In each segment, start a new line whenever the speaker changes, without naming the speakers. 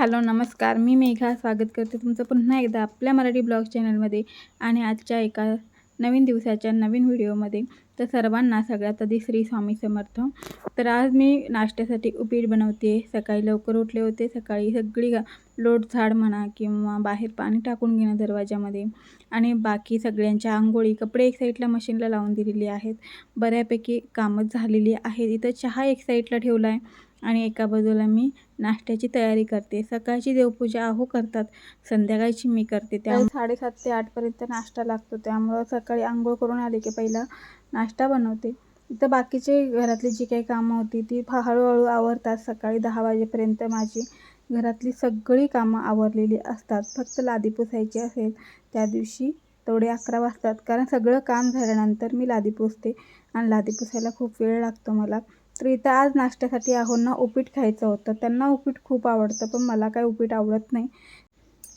Hello नमस्कार. मी मेघा. स्वागत करते तुमचं पुन्हा एकदा आपल्या मराठी ब्लॉग चॅनलमध्ये आणि आजच्या एका नवीन दिवसाच्या नवीन व्हिडिओमध्ये. तर सर्वांना सगळ्यात आधी श्री स्वामी समर्थ. तर आज मी नाश्त्यासाठी उपीट बनवते सकाळी लवकर उठले होते. सकाळी सगळी गा- लोट झाड म्हणा किंवा बाहेर पाणी टाकून घेणं दरवाजामध्ये आणि बाकी सगळ्यांच्या आंघोळी कपडे एक साईडला मशीनला लावून दिलेली आहेत. बऱ्यापैकी कामं झालेली आहेत. इथं चहा एक साईडला ठेवला आहे आणि एका बाजूला मी नाश्त्याची तयारी करते. सकाळची देवपूजा अहो करतात. संध्याकाळची मी करते. त्या साडेसात ते आठपर्यंत नाश्ता लागतो. त्यामुळं सकाळी आंघोळ करून आले की पहिला नाश्ता बनवते. इथं बाकीचे घरातली जी काही कामं होती ती हळूहळू आवरतात. सकाळी दहा वाजेपर्यंत माझी घरातली सगळी कामं आवरलेली असतात. फक्त लादी पुसायची असेल त्या दिवशी तेवढे अकरा वाजतात. कारण सगळं काम झाल्यानंतर मी लादी पुसते. आणि लादी पुसायला खूप वेळ लागतो मला. तर इथं आज नाश्त्यासाठी आहोंना उपीट खायचं होतं. त्यांना उपीट खूप आवडतं पण मला काय उपीट आवडत नाही.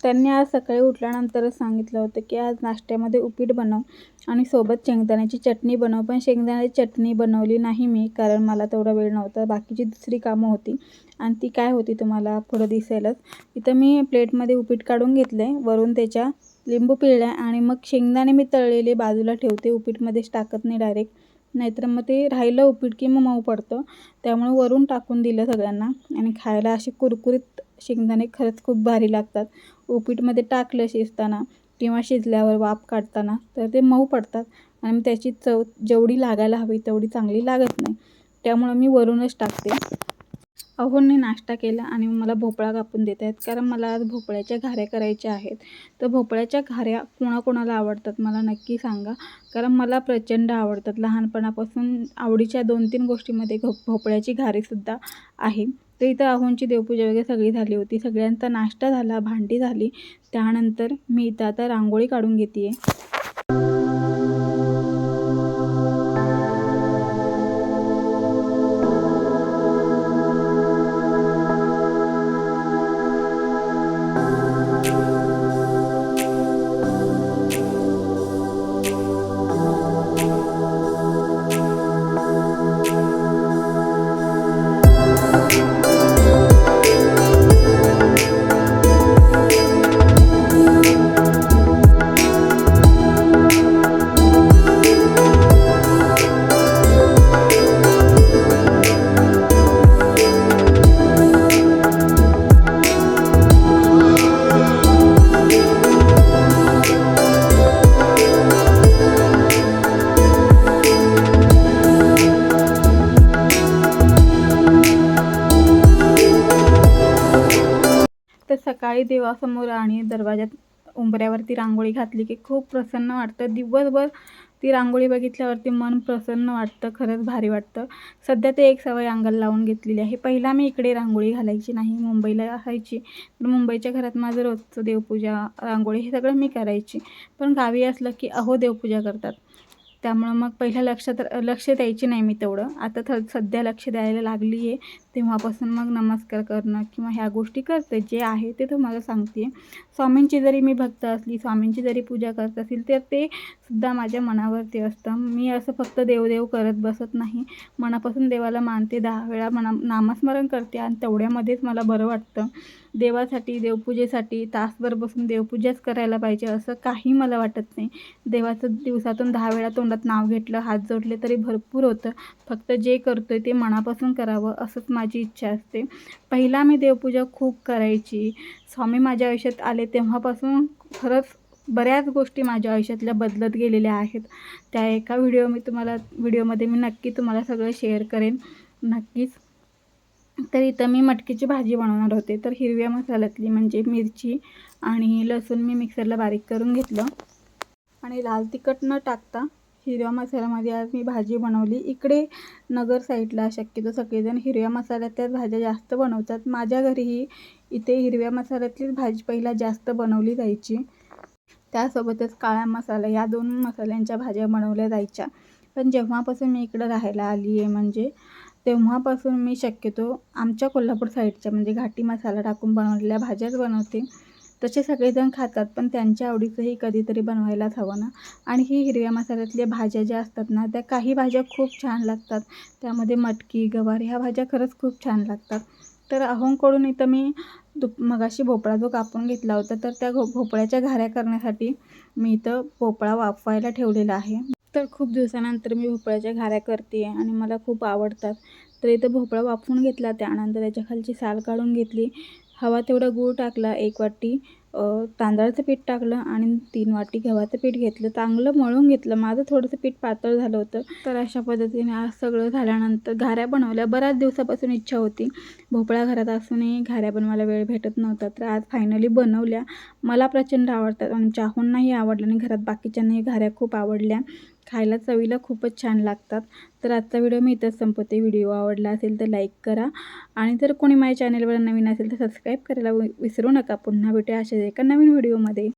त्यांनी आज सकाळी उठल्यानंतरच सांगितलं होतं की आज नाश्त्यामध्ये उपीट बनव आणि सोबत शेंगदाण्याची चटणी बनव. पण शेंगदाण्याची चटणी बनवली नाही मी कारण मला तेवढा वेळ नव्हता. बाकीची दुसरी कामं होती. आणि ती काय होती तुम्हाला पुढं दिसेलच. इथं मी प्लेटमध्ये उपीट काढून घेतलं आहे वरून त्याच्या लिंबू पिळल्या आणि मग शेंगदाणे मी तळलेले बाजूला ठेवते. उपीटमध्येच टाकत नाही डायरेक्ट. नाहीतर मग ते राहिलं उपीट की मग मऊ पडतं. त्यामुळे वरून टाकून दिलं सगळ्यांना. आणि खायला असे कुरकुरीत शेंगदाणे खरंच खूप भारी लागतात. उपीटमध्ये टाकलं शिजताना किंवा शिजल्यावर वाफ काढताना तर ते मऊ पडतात. आणि मग त्याची चव जेवढी लागायला हवी तेवढी चांगली लागत नाही. त्यामुळं मी वरूनच टाकते. अहोंनी नाश्ता केला आणि मला भोपळा कापून देत आहेत. कारण मला आज भोपळ्याच्या घाऱ्या करायच्या आहेत. तर भोपळ्याच्या घाऱ्या कोणाकोणाला आवडतात मला नक्की सांगा. कारण मला प्रचंड आवडतात. लहानपणापासून आवडीच्या दोन तीन गोष्टीमध्ये घो भोपळ्याची घारीसुद्धा आहे. तर इथं अहोंची देवपूजा वगैरे सगळी झाली होती. सगळ्यांचा नाश्ता झाला भांडी झाली. त्यानंतर मी इथं आता रांगोळी काढून घेते आहे सकाळी देवासमोर आणि दरवाजात उंबऱ्यावरती रांगोळी घातली की खूप प्रसन्न वाटतं. दिवसभर ती रांगोळी बघितल्यावरती मन प्रसन्न वाटतं खरंच भारी वाटतं. सध्या ते एक सवय अंगाला लावून घेतलेली आहे. पहिला मी इकडे रांगोळी घालायची नाही मुंबईला असायची तर मुंबईच्या घरात माझं रोजचं देवपूजा रांगोळी हे सगळं मी करायची. पण गावी असलं की अहो देवपूजा करतात. त्यामुळं मग पहिलं लक्षात लक्ष द्यायची नाही मी तेवढं. आता थ सध्या लक्ष द्यायला लागली आहे तेव्हापासून मग नमस्कार करणं किंवा ह्या गोष्टी करते. जे आहे ते तुम्हाला सांगते स्वामींची जरी मी भक्त असली स्वामींची जरी पूजा करत असेल तर ते सुद्धा माझ्या मनावरती असतं. मी असं फक्त देवदेव करत बसत नाही. मनापासून देवाला मानते. दहा वेळा मना नामस्मरण करते आणि तेवढ्यामध्येच मला बरं वाटतं. देवासाठी देवपूजेसाठी तासभर बसून देवपूजाच करायला पाहिजे असं काही मला वाटत नाही. देवाचं दिवसातून दहा वेळा तोंडात नाव घेतलं हात जोडले तरी भरपूर होतं. फक्त जे करतो ते मनापासून करावं असंच माझी इच्छा असते. पहिला मी देवपूजा खूप करायची. स्वामी माझ्या आयुष्यात आले तेव्हापासून खरंच बऱ्याच गोष्टी माझ्या आयुष्यातल्या बदलत गेलेल्या आहेत. त्या एका व्हिडिओ मी तुम्हाला व्हिडिओमध्ये मी नक्की तुम्हाला सगळं शेअर करेन. नक्कीच तर इथं मी मटकीची भाजी बनवणार होते. तर हिरव्या मसाल्यातली म्हणजे मिरची आणि लसूण मी मिक्सरला बारीक करून घेतलं. आणि लाल तिखट न टाकता हिरव्या मसाल्यामध्ये आज मी भाजी बनवली. इकडे नगर साईडला शक्यतो सगळेजण हिरव्या मसाल्यातल्याच भाज्या जास्त बनवतात. माझ्या घरीही इथे हिरव्या मसाल्यातलीच भाजी पहिला जास्त बनवली जायची. त्यासोबतच काळा मसाला या दोन मसाल्यांच्या भाज्या बनवल्या जायच्या. पण जेव्हापासून मी इकडं राहायला आली आहे म्हणजे तेव्हापासून मी शक्यतो आमच्या कोल्हापूर साईडच्या म्हणजे घाटी मसाला टाकून बनवलेल्या भाज्याच बनवते. तसे सगळेजण खातात पण त्यांच्या आवडीचंही कधीतरी बनवायलाच हवं ना. आणि ही हिरव्या मसाल्यातल्या भाज्या ज्या असतात ना त्या काही भाज्या खूप छान लागतात. त्यामध्ये मटकी गवार ह्या भाज्या खरंच खूप छान लागतात. तर अहोंकडून इथं मी दुप मगाशी भोपळा जो कापून घेतला होता तर त्या भोपळ्याच्या घाऱ्या करण्यासाठी मी इथं भोपळा वाफवायला ठेवलेला आहे. तर खूप दिवसानंतर मी भोपळ्याच्या घाऱ्या करते आणि मला खूप आवडतात. तर इथं भोपळा वाफवून घेतला त्यानंतर त्याच्या खालची साल काढून घेतली. हवा तेवढा गूळ टाकला एक वाटी तांदळाचं पीठ टाकलं आणि तीन वाटी गव्हाचं पीठ घेतलं. चांगलं मळून घेतलं. माझं थोडंसं पीठ पातळ झालं होतं. तर अशा पद्धतीने आज सगळं झाल्यानंतर घाऱ्या बनवल्या. बऱ्याच दिवसापासून इच्छा होती. भोपळा घरात असूनही घाऱ्या बनवायला वेळ भेटत नव्हता. तर आज फायनली बनवल्या. मला प्रचंड आवडतात आणि चाहूंनाही आवडलं आणि घरात बाकीच्यांनाही घाऱ्या खूप आवडल्या. खायला चवीला खूपच छान लागतात. तर आजचा व्हिडिओ मी इथंच संपवते. व्हिडिओ आवडला असेल तर लाईक करा. आणि जर कोणी माझ्या चॅनलवर नवीन असेल तर सबस्क्राईब करायला विसरू नका. पुन्हा भेटूया अशाच एका नवीन व्हिडिओमध्ये